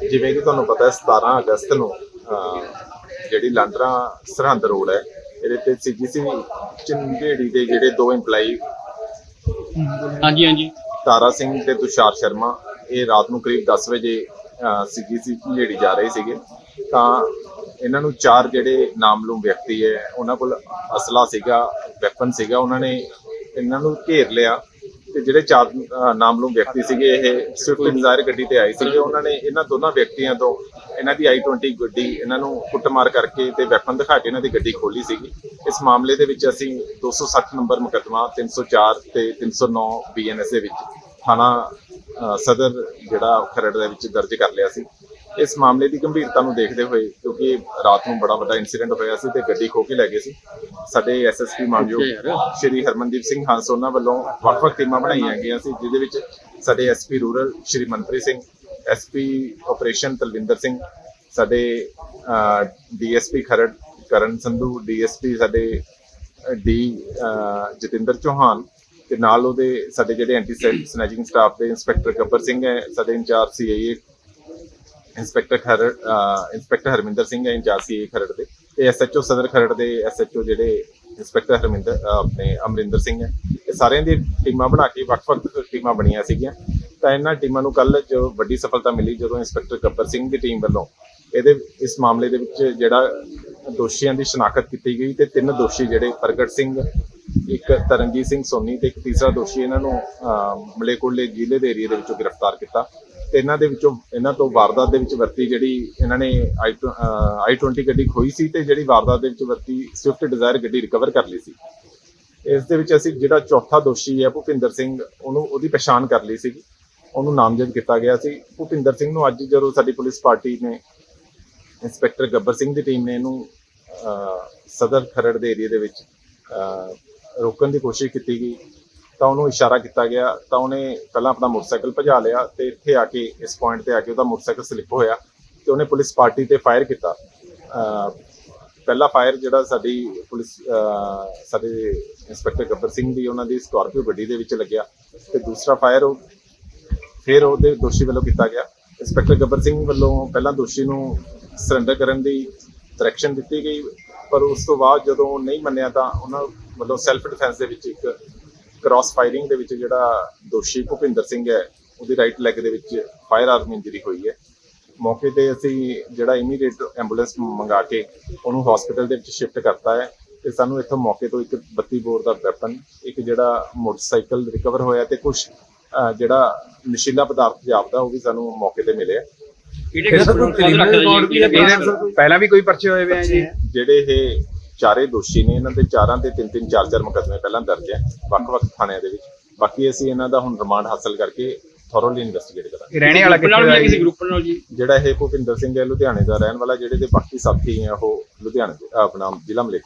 ਜਿਵੇਂ ਕਿ ਤੁਹਾਨੂੰ ਪਤਾ ਹੈ 17 ਅਗਸਤ ਨੂੰ ਜਿਹੜੀ ਲਾਂਡਰਾ ਸਰਹੰਦ ਰੋਡ ਹੈ ਇਹਦੇ ਤੇ ਸੀਜੀਸੀ ਚੰਗੇੜੀ ਦੇ ਜਿਹੜੇ ਦੋ EMPLOYE ਹਾਂਜੀ ਹਾਂਜੀ। ਤਾਰਾ ਸਿੰਘ ਤੇ ਤੁਸ਼ਾਰ ਸ਼ਰਮਾ ਇਹ ਰਾਤ ਨੂੰ ਕਰੀਬ 10 ਵਜੇ ਸੀਜੀਸੀ ਝੰਡੇੜੀ ਜਾ ਰਹੇ ਸੀਗੇ। ਤਾਂ ਇਹਨਾਂ ਨੂੰ ਚਾਰ ਜਿਹੜੇ ਨਾਮਲੂਮ ਵਿਅਕਤੀ ਹੈ ਉਹਨਾਂ ਕੋਲ ਅਸਲਾ ਸੀਗਾ ਵੈਪਨ ਸੀਗਾ ਉਹਨਾਂ ਨੇ ਇਹਨਾਂ ਨੂੰ ਘੇਰ ਲਿਆ। ਤੇ ਜਿਹੜੇ ਚਾਰ ਨਾਮਲੂਮ ਵਿਅਕਤੀ ਸੀਗੇ, ਇਹ ਸਵਿਫਟ ਡਿਜ਼ਾਇਰ ਗੱਡੀ ਤੇ ਆਏ ਸੀਗੇ। ਉਹਨਾਂ ਨੇ ਇਹਨਾਂ ਦੋਨਾਂ ਵਿਅਕਤੀਆਂ ਤੋਂ ਇਹਨਾਂ ਦੀ i20 ਗੱਡੀ, ਇਹਨਾਂ ਨੂੰ ਕੁੱਟਮਾਰ ਕਰਕੇ ਤੇ ਵੈਪਨ ਦਿਖਾ ਕੇ ਇਹਨਾਂ ਦੀ ਗੱਡੀ ਖੋਲੀ ਸੀਗੀ। ਇਸ ਮਾਮਲੇ ਦੇ ਵਿੱਚ ਅਸੀਂ 260 ਨੰਬਰ ਮੁਕੱਦਮਾ 304 ਤੇ 309 ਬੀਐਨਐਸ ਦੇ ਵਿੱਚ ਥਾਣਾ ਸਦਰ, ਜਿਹੜਾ ਖਰੜ ਦੇ ਵਿੱਚ ਦਰਜ ਕਰ ਲਿਆ ਸੀ। ਇਸ ਮਾਮਲੇ ਦੀ ਗੰਭੀਰਤਾ ਨੂੰ ਦੇਖਦੇ ਹੋਏ ਕਿਉਂਕਿ ਰਾਤ ਨੂੰ ਬੜਾ ਵੱਡਾ ਇਨਸੀਡੈਂਟ ਹੋਇਆ ਸੀ ਤੇ ਗੱਡੀ ਖੋ ਕੇ ਲੈ ਗਏ ਸੀ। ਸਾਡੇ ਐਸਐਸਪੀ ਮਾਨਯੋਗ ਸ਼੍ਰੀ ਹਰਮਨਦੀਪ ਸਿੰਘ ਹੰਸ ਉਹਨਾਂ ਵੱਲੋਂ ਵੱਖ-ਵੱਖ ਟੀਮਾਂ ਬਣਾਈਆਂ ਗਈਆਂ ਸੀ ਜਿਹਦੇ ਵਿੱਚ ਸਾਡੇ SP rural Shri Manpreet Singh SP operation Talwinder Singh ਸਾਡੇ ਡੀਐਸਪੀ ਖਰੜ ਕਰਨ ਸੰਧੂ ਡੀਐਸਪੀ ਸਾਡੇ ਡੀ ਜਤਿੰਦਰ ਚੌਹਾਨ ਤੇ ਨਾਲ ਉਹਦੇ ਸਾਡੇ ਜਿਹੜੇ ਐਂਟੀ ਸਨੈਚਿੰਗ ਸਟਾਫ ਦੇ ਇੰਸਪੈਕਟਰ ਗੱਬਰ ਸਿੰਘ ਹੈ ਸਾਡੇ incharge CIA inspector Kharar inspector Harminder Singh ਹੈ ਇੰਚਾਰਜ ਸੀ ਖਰੜ ਦੇ। ਤੇ ਐਸਐਚਓ ਸਦਰ ਖਰੜ ਦੇ ਐਸਐਚਓ ਜਿਹੜੇ ਇੰਸਪੈਕਟਰ ਹਰਮਿੰਦਰ ਆਪਣੇ ਅਮਰਿੰਦਰ ਸਿੰਘ ਹੈ। ਇਹ ਸਾਰਿਆਂ ਦੀ ਟੀਮਾਂ ਬਣਾ ਕੇ ਵੱਖ-ਵੱਖ ਟੀਮਾਂ ਬਣੀਆਂ ਸੀਗੀਆਂ। ਤਾਂ ਇਹਨਾਂ ਟੀਮਾਂ ਨੂੰ ਕੱਲ ਜੋ ਵੱਡੀ ਸਫਲਤਾ ਮਿਲੀ ਜਦੋਂ ਇੰਸਪੈਕਟਰ ਗੱਬਰ ਸਿੰਘ ਦੀ ਟੀਮ ਵੱਲੋਂ ਇਹਦੇ ਇਸ ਮਾਮਲੇ ਦੇ ਵਿੱਚ ਜਿਹੜਾ ਦੋਸ਼ੀਆਂ ਦੀ ਸ਼ਨਾਖਤ ਕੀਤੀ ਗਈ ਤੇ ਤਿੰਨ ਦੋਸ਼ੀ ਜਿਹੜੇ ਪ੍ਰਗਟ ਸਿੰਘ ਇੱਕ ਤਰਨਜੀਤ ਸਿੰਘ ਸੋਨੀ ਤੇ ਇੱਕ ਤੀਸਰਾ ਦੋਸ਼ੀ ਇਹਨਾਂ ਨੂੰ ਅਹ, ਮਲੇਕੋਟਲੇ ਜ਼ਿਲ੍ਹੇ ਦੇ ਏਰੀਆ ਦੇ ਵਿੱਚੋਂ ਗ੍ਰਿਫਤਾਰ ਕੀਤਾ। ਤੇ ਇਹਨਾਂ ਦੇ ਵਿੱਚੋਂ, ਇਹਨਾਂ ਤੋਂ ਵਾਰਦਾਤ ਦੇ ਵਿੱਚ ਵਰਤੀ ਜਿਹੜੀ ਇਹਨਾਂ ਨੇ ਆਈ 20 ਗੱਡੀ ਖੋਈ ਸੀ ਤੇ ਜਿਹੜੀ ਵਾਰਦਾਤ ਦੇ ਵਿੱਚ ਵਰਤੀ, ਸਵਿਫਟ ਡਿਜ਼ਾਇਰ ਗੱਡੀ ਰਿਕਵਰ ਕਰ ਲਈ ਸੀ। ਇਸ ਦੇ ਵਿੱਚ ਅਸੀਂ ਜਿਹੜਾ ਚੌਥਾ ਦੋਸ਼ੀ ਹੈ, ਭੁਪਿੰਦਰ ਸਿੰਘ, ਉਹਨੂੰ, ਉਹਦੀ ਪਛਾਣ ਕਰ ਲਈ ਸੀਗੀ। ਉਹਨੂੰ ਨਾਮਜ਼ਦ ਕੀਤਾ ਗਿਆ ਸੀ। ਭੁਪਿੰਦਰ ਸਿੰਘ ਨੂੰ ਅੱਜ ਜਦੋਂ ਸਾਡੀ ਪੁਲਿਸ ਪਾਰਟੀ ਨੇ ਇੰਸਪੈਕਟਰ ਗੱਬਰ ਸਿੰਘ ਦੀ ਟੀਮ ਨੇ ਇਹਨੂੰ ਸਦਰ ਖਰੜ ਦੇ ਏਰੀਆ ਦੇ ਵਿੱਚ ਰੋਕਣ ਦੀ ਕੋਸ਼ਿਸ਼ ਕੀਤੀ ਗਈ ਤਾਂ ਉਹਨੂੰ ਇਸ਼ਾਰਾ ਕੀਤਾ ਗਿਆ, ਤਾਂ ਉਹਨੇ ਪਹਿਲਾਂ ਆਪਣਾ ਮੋਟਰਸਾਈਕਲ ਭਜਾ ਲਿਆ ਤੇ ਇੱਥੇ ਆ ਕੇ, ਇਸ ਪੁਆਇੰਟ ਤੇ ਆ ਕੇ ਉਹਦਾ ਮੋਟਰਸਾਈਕਲ ਸਲਿੱਪ ਹੋਇਆ ਤੇ ਉਹਨੇ ਪੁਲਿਸ ਪਾਰਟੀ ਤੇ ਫਾਇਰ ਕੀਤਾ। ਪਹਿਲਾ ਫਾਇਰ ਜਿਹੜਾ ਸਾਡੀ ਪੁਲਿਸ ਸਾਡੇ ਇੰਸਪੈਕਟਰ ਗੱਬਰ ਸਿੰਘ ਦੀ, ਉਹਨਾਂ ਦੀ ਸਕਾਰਪੀਓ ਗੱਡੀ ਦੇ ਵਿੱਚ ਲੱਗਿਆ ਤੇ ਦੂਸਰਾ ਫਾਇਰ ਉਹ ਫਿਰ ਉਹਦੇ ਦੋਸ਼ੀ ਵੱਲੋਂ ਕੀਤਾ ਗਿਆ। ਇੰਸਪੈਕਟਰ ਗੱਬਰ ਸਿੰਘ ਵੱਲੋਂ ਪਹਿਲਾਂ ਦੋਸ਼ੀ ਨੂੰ ਸਰੈਂਡਰ ਕਰਨ ਦੀ ਡਾਇਰੈਕਸ਼ਨ ਦਿੱਤੀ ਗਈ, ਪਰ ਉਸ ਤੋਂ ਬਾਅਦ ਜਦੋਂ ਉਹ ਨਹੀਂ ਮੰਨਿਆ ਤਾਂ ਉਹਨਾਂ ਵੱਲੋਂ ਸੈਲਫ ਡਿਫੈਂਸ ਦੇ ਵਿੱਚ ਇੱਕ ਕ੍ਰਾਸ ਫਾਇਰਿੰਗ ਦੇ ਵਿੱਚ ਜਿਹੜਾ ਦੋਸ਼ੀ ਭੁਪਿੰਦਰ ਸਿੰਘ ਹੈ ਉਹਦੀ ਰਾਈਟ ਲੈਗ ਦੇ ਵਿੱਚ ਫਾਇਰ ਆਰਮ ਇੰਜਰੀ ਹੋਈ ਹੈ। ਮੌਕੇ ਤੇ ਅਸੀਂ ਜਿਹੜਾ ਇਮੀਡੀਏਟ ਐਂਬੂਲੈਂਸ ਮੰਗਾ ਕੇ ਉਹਨੂੰ ਹਸਪੀਟਲ ਦੇ ਵਿੱਚ ਸ਼ਿਫਟ ਕਰਤਾ ਹੈ ਤੇ ਸਾਨੂੰ ਇੱਥੋਂ ਮੌਕੇ ਤੋਂ ਇੱਕ 32 ਬੋਰ ਦਾ ਵੈਪਨ ਇੱਕ ਜਿਹੜਾ ਮੋਟਰਸਾਈਕਲ ਰਿਕਵਰ ਹੋਇਆ ਤੇ ਕੁਝ ਜਿਹੜਾ ਨਸ਼ੀਲਾ ਪਦਾਰਥ ਜਾਪਦਾ ਉਹ ਵੀ ਸਾਨੂੰ ਮੌਕੇ ਤੇ ਮਿਲਿਆ। ਕਿਹੜੇ ਕਿਹੜੇ ਪਹਿਲਾਂ ਵੀ ਕੋਈ ਪਰਚੇ ਹੋਏ ਵੇ ਆ ਜੀ? ਜਿਹੜੇ ਇਹ ਚਾਰੇ ਦੋਸ਼ੀ ਨੇ ਇਹਨਾਂ ਦੇ ਚਾਰਾਂ ਤੇ ਤਿੰਨ ਤਿੰਨ ਚਾਰ ਚਾਰ ਮੁਕੱਦਮੇ ਪਹਿਲਾਂ ਦਰਜ ਹੈ ਵੱਖ-ਵੱਖ ਥਾਣਿਆਂ ਦੇ ਵਿੱਚ। ਬਾਕੀ ਅਸੀਂ ਇਹਨਾਂ ਦਾ ਹੁਣ ਰਿਮਾਂਡ ਹਾਸਲ ਕਰਕੇ ਥੋਰੋਲੀ ਇਨਵੈਸਟੀਗੇਟ ਕਰਾਂਗੇ। ਰਹਿਣੇ ਵਾਲਾ ਕਿੱਥੇ ਹੈ ਕਿਸੇ? ਗਰੁੱਪ ਨਾਲ ਜੀ? ਜਿਹੜਾ ਇਹ ਭੁਪਿੰਦਰ ਸਿੰਘ ਹੈ ਲੁਧਿਆਣੇ ਦਾ ਰਹਿਣ ਵਾਲਾ ਜਿਹੜੇ ਦੇ ਬਾਕੀ ਸਾਥੀ ਹੈ ਉਹ ਲੁਧਿਆਣੇ ਦੇ ਆਪਣਾ ਜ਼ਿਲ੍ਹਾ ਮਲੇਕ